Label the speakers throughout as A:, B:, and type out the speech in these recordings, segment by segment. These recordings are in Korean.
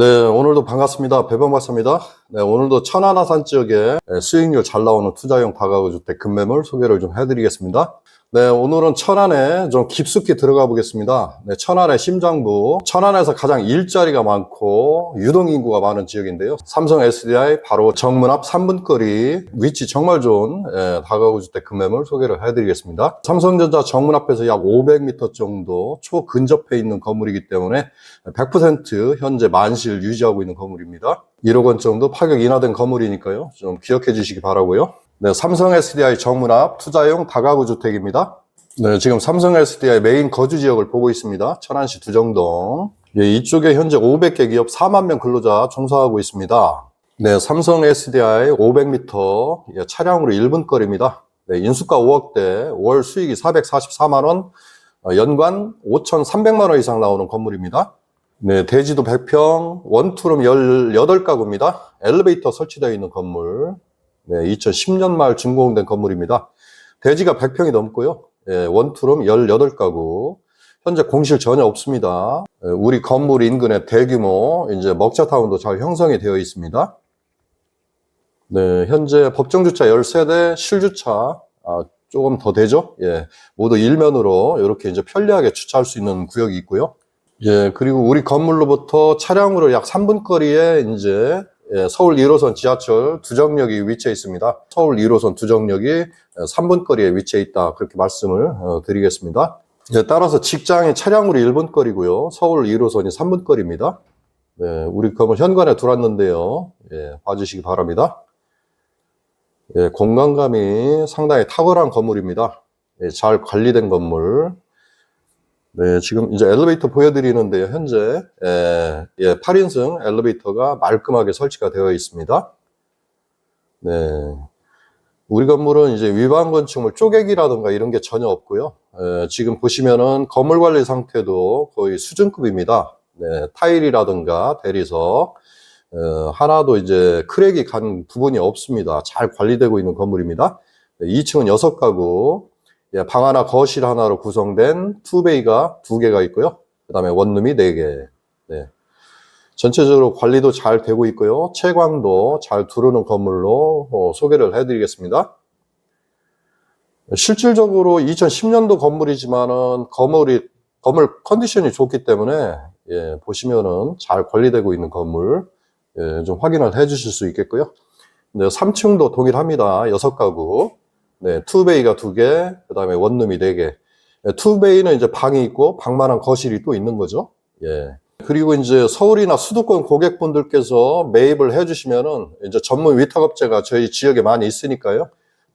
A: 네, 오늘도 반갑습니다. 배범 박사입니다. 네, 오늘도 천안아산 지역에 수익률 잘 나오는 투자용 다가구 주택 급매물 소개를 좀 해드리겠습니다. 네, 오늘은 천안에 좀 깊숙이 들어가 보겠습니다. 네, 천안의 심장부, 천안에서 가장 일자리가 많고 유동인구가 많은 지역인데요. 삼성 SDI 바로 정문 앞 3분 거리 위치 정말 좋은 예, 다가구 주택 급매물 소개를 해드리겠습니다. 삼성전자 정문 앞에서 약 500m 정도 초근접해 있는 건물이기 때문에 100% 현재 만실 유지하고 있는 건물입니다. 1억 원 정도 파격 인하된 건물이니까요. 좀 기억해 주시기 바라고요. 네, 삼성 SDI 정문 앞 투자용 다가구 주택입니다. 네, 지금 삼성 SDI 메인 거주 지역을 보고 있습니다. 천안시 두정동. 예, 이쪽에 현재 500개 기업 4만 명 근로자 종사하고 있습니다. 네, 삼성 SDI 500m 예, 차량으로 1분 거리입니다. 네, 인수가 5억대, 월 수익이 444만 원, 어, 연간 5,300만 원 이상 나오는 건물입니다. 네, 대지도 100평, 원투룸 18가구입니다. 엘리베이터 설치되어 있는 건물. 네, 2010년 말 준공된 건물입니다. 대지가 100평이 넘고요. 예, 원투룸 18가구. 현재 공실 전혀 없습니다. 예, 우리 건물 인근에 대규모 이제 먹자타운도 잘 형성이 되어 있습니다. 네, 현재 법정주차 13대, 실주차 아, 조금 더 되죠? 예, 모두 일면으로 이렇게 이제 편리하게 주차할 수 있는 구역이 있고요. 예, 그리고 우리 건물로부터 차량으로 약 3분 거리에 이제 예, 서울 1호선 지하철 두정역이 위치해 있습니다. 서울 1호선 두정역이 3분 거리에 위치해 있다. 그렇게 말씀을 어, 드리겠습니다. 예, 따라서 직장이 차량으로 1분 거리고요. 서울 1호선이 3분 거리입니다. 네, 우리 건물 현관에 들어왔는데요. 예, 봐주시기 바랍니다. 예, 공간감이 상당히 탁월한 건물입니다. 예, 잘 관리된 건물. 네, 지금 이제 엘리베이터 보여드리는데요. 현재 예, 예, 8인승 엘리베이터가 말끔하게 설치가 되어 있습니다. 네, 우리 건물은 이제 위반 건축물 쪼개기라든가 이런 게 전혀 없고요. 예, 지금 보시면은 건물 관리 상태도 거의 수준급입니다. 네, 타일이라든가 대리석 어, 하나도 이제 크랙이 간 부분이 없습니다. 잘 관리되고 있는 건물입니다. 네, 2층은 6가구, 예, 방 하나, 거실 하나로 구성된 투베이가 두 개가 있고요. 그 다음에 원룸이 네 개. 네. 전체적으로 관리도 잘 되고 있고요. 채광도 잘 두르는 건물로 어, 소개를 해드리겠습니다. 실질적으로 2010년도 건물이지만은 건물이 건물 컨디션이 좋기 때문에 예, 보시면은 잘 관리되고 있는 건물 예, 좀 확인을 해주실 수 있겠고요. 네, 3층도 동일합니다. 6가구. 네, 투베이가 두 개, 그 다음에 원룸이 네 개. 네, 투베이는 이제 방이 있고 방만한 거실이 또 있는 거죠. 예. 그리고 이제 서울이나 수도권 고객분들께서 매입을 해주시면은 이제 전문 위탁업체가 저희 지역에 많이 있으니까요.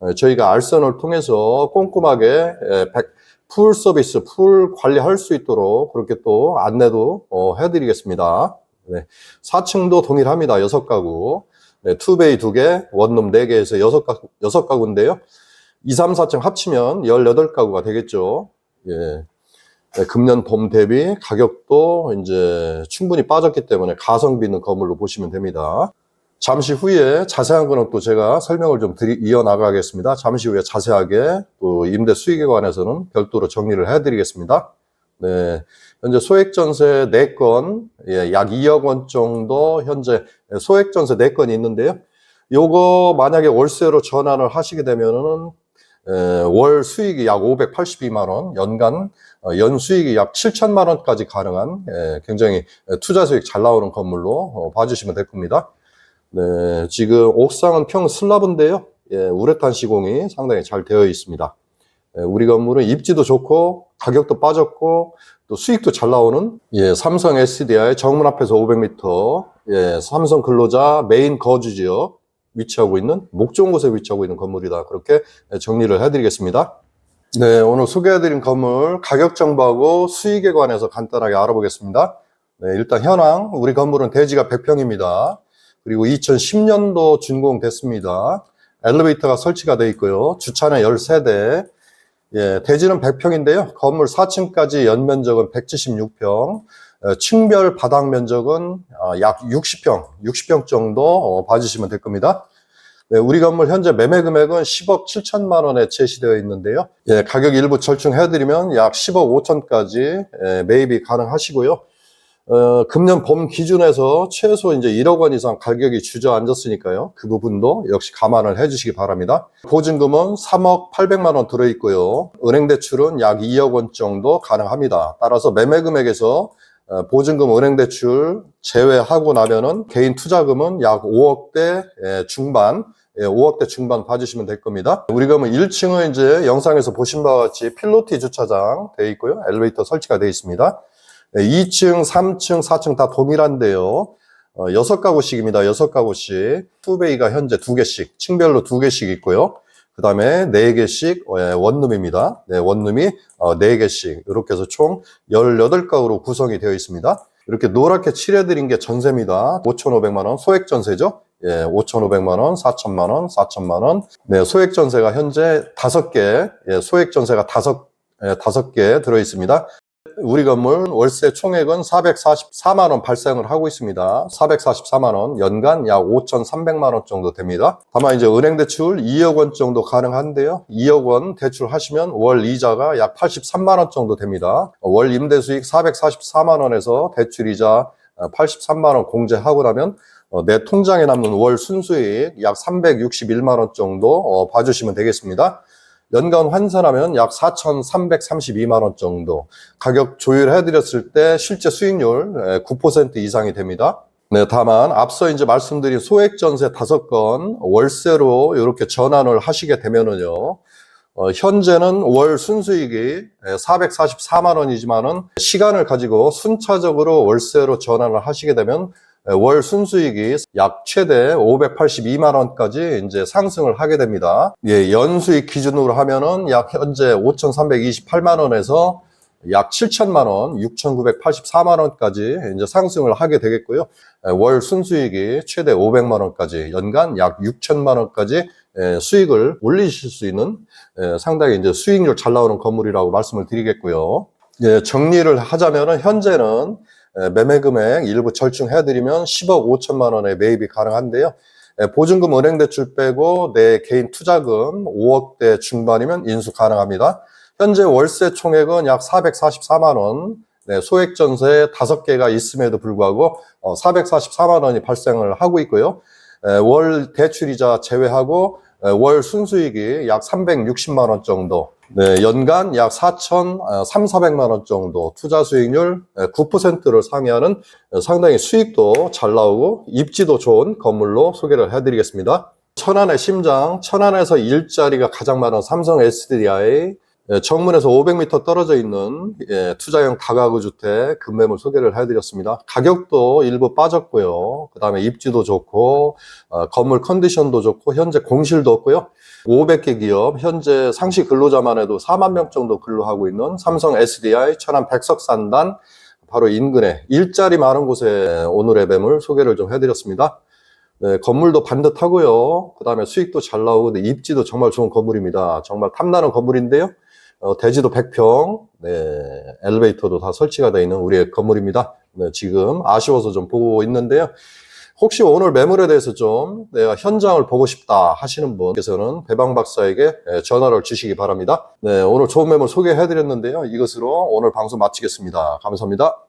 A: 예, 저희가 알선을 통해서 꼼꼼하게 예, 백- 풀 서비스, 풀 관리할 수 있도록 그렇게 또 안내도 어, 해드리겠습니다. 네. 4층도 동일합니다. 6가구. 네, 투베이 2개, 원룸 4개에서 6가구, 6가구인데요. 2, 3, 4층 합치면 18가구가 되겠죠. 예. 네, 금년 봄 대비 가격도 이제 충분히 빠졌기 때문에 가성비 있는 건물로 보시면 됩니다. 잠시 후에 자세한 거는 또 제가 설명을 좀 드리, 이어나가겠습니다. 잠시 후에 자세하게 또 임대 수익에 관해서는 별도로 정리를 해드리겠습니다. 네. 현재 소액전세 4건, 예, 약 2억 원 정도 현재 소액전세 4건이 있는데요. 요거 만약에 월세로 전환을 하시게 되면은 에, 월 수익이 약 582만 원, 연간 어, 연 수익이 약 7천만 원까지 가능한 에, 굉장히 투자 수익 잘 나오는 건물로 어, 봐주시면 될 겁니다. 네, 지금 옥상은 평 슬라브인데요. 예, 우레탄 시공이 상당히 잘 되어 있습니다. 예, 우리 건물은 입지도 좋고 가격도 빠졌고 또 수익도 잘 나오는 예, 삼성 SDI 정문 앞에서 500m 예, 삼성 근로자 메인 거주 지역 위치하고 있는 목 좋은 곳에 위치하고 있는 건물이다. 그렇게 정리를 해드리겠습니다. 네, 오늘 소개해드린 건물 가격 정보하고 수익에 관해서 간단하게 알아보겠습니다. 네, 일단 현황 우리 건물은 대지가 100평입니다. 그리고 2010년도 준공됐습니다. 엘리베이터가 설치가 되어 있고요. 주차는 13대. 예, 대지는 100평인데요. 건물 4층까지 연면적은 176평. 어, 층별 바닥 면적은 어, 약 60평, 60평 정도 어, 봐주시면 될 겁니다. 네, 우리 건물 현재 매매 금액은 10억 7천만 원에 제시되어 있는데요. 예, 가격 일부 절충해드리면 약 10억 5천까지 예, 매입이 가능하시고요. 어, 금년 봄 기준에서 최소 이제 1억 원 이상 가격이 주저앉았으니까요. 그 부분도 역시 감안을 해주시기 바랍니다. 보증금은 3억 800만 원 들어있고요. 은행 대출은 약 2억 원 정도 가능합니다. 따라서 매매 금액에서 어, 보증금 은행 대출 제외하고 나면은 개인 투자금은 약 5억대 예, 중반, 예, 5억대 중반 봐주시면 될 겁니다. 우리 그러면 1층은 이제 영상에서 보신 바와 같이 필로티 주차장 되어 있고요. 엘리베이터 설치가 되어 있습니다. 2층, 3층, 4층 다 동일한데요. 어, 6가구씩입니다. 6가구씩. 투베이가 현재 2개씩, 층별로 2개씩 있고요. 그 다음에 4개씩 원룸입니다. 네, 원룸이 어, 4개씩. 이렇게 해서 총 18가구로 구성이 되어 있습니다. 이렇게 노랗게 칠해드린 게 전세입니다. 5,500만원, 소액 전세죠. 예, 5,500만원, 4,000만원, 4,000만원. 네, 소액 전세가 현재 5개, 예, 소액 전세가 5, 예, 5개 들어 있습니다. 우리 건물 월세 총액은 444만 원 발생을 하고 있습니다. 444만 원, 연간 약 5,300만 원 정도 됩니다. 다만 이제 은행 대출 2억 원 정도 가능한데요. 2억 원 대출하시면 월 이자가 약 83만 원 정도 됩니다. 월 임대 수익 444만 원에서 대출 이자 83만 원 공제하고 나면 어, 내 통장에 남는 월 순수익 약 361만 원 정도 어, 봐주시면 되겠습니다. 연간 환산하면 약 4,332만 원 정도. 가격 조율해드렸을 때 실제 수익률 9% 이상이 됩니다. 네, 다만 앞서 이제 말씀드린 소액 전세 5건 월세로 이렇게 전환을 하시게 되면은요. 어, 현재는 월 순수익이 444만 원이지만은 시간을 가지고 순차적으로 월세로 전환을 하시게 되면 월 순수익이 약 최대 582만 원까지 이제 상승을 하게 됩니다. 예, 연수익 기준으로 하면은 약 현재 5,328만 원에서 약 7천만 원, 6,984만 원까지 이제 상승을 하게 되겠고요. 월 순수익이 최대 500만 원까지 연간 약 6천만 원까지 수익을 올리실 수 있는 상당히 이제 수익률 잘 나오는 건물이라고 말씀을 드리겠고요. 예, 정리를 하자면은 현재는 매매 금액 일부 절충해드리면 10억 5천만 원의 매입이 가능한데요. 보증금 은행 대출 빼고 내 개인 투자금 5억대 중반이면 인수 가능합니다. 현재 월세 총액은 약 444만 원, 네, 소액 전세 5개가 있음에도 불구하고 444만 원이 발생을 하고 있고요. 월 대출이자 제외하고 월 순수익이 약 360만 원 정도, 네, 연간 약 4천 3, 400만 원 정도 투자 수익률 9%를 상회하는 상당히 수익도 잘 나오고 입지도 좋은 건물로 소개를 해드리겠습니다. 천안의 심장, 천안에서 일자리가 가장 많은 삼성 SDI, 예, 정문에서 500m 떨어져 있는 예, 투자형 다가구 주택 급매물 소개를 해드렸습니다. 가격도 일부 빠졌고요. 그 다음에 입지도 좋고 어, 건물 컨디션도 좋고 현재 공실도 없고요. 500개 기업 현재 상시 근로자만 해도 4만 명 정도 근로하고 있는 삼성 SDI 천안 백석산단 바로 인근에 일자리 많은 곳에 오늘의 매물 소개를 좀 해드렸습니다. 네, 건물도 반듯하고요. 그 다음에 수익도 잘 나오고 입지도 정말 좋은 건물입니다. 정말 탐나는 건물인데요. 어, 대지도 100평, 네, 엘리베이터도 다 설치가 되어 있는 우리의 건물입니다. 네, 지금 아쉬워서 좀 보고 있는데요. 혹시 오늘 매물에 대해서 좀 내가 현장을 보고 싶다 하시는 분께서는 배방 박사에게 예, 전화를 주시기 바랍니다. 네, 오늘 좋은 매물 소개해 드렸는데요. 이것으로 오늘 방송 마치겠습니다. 감사합니다.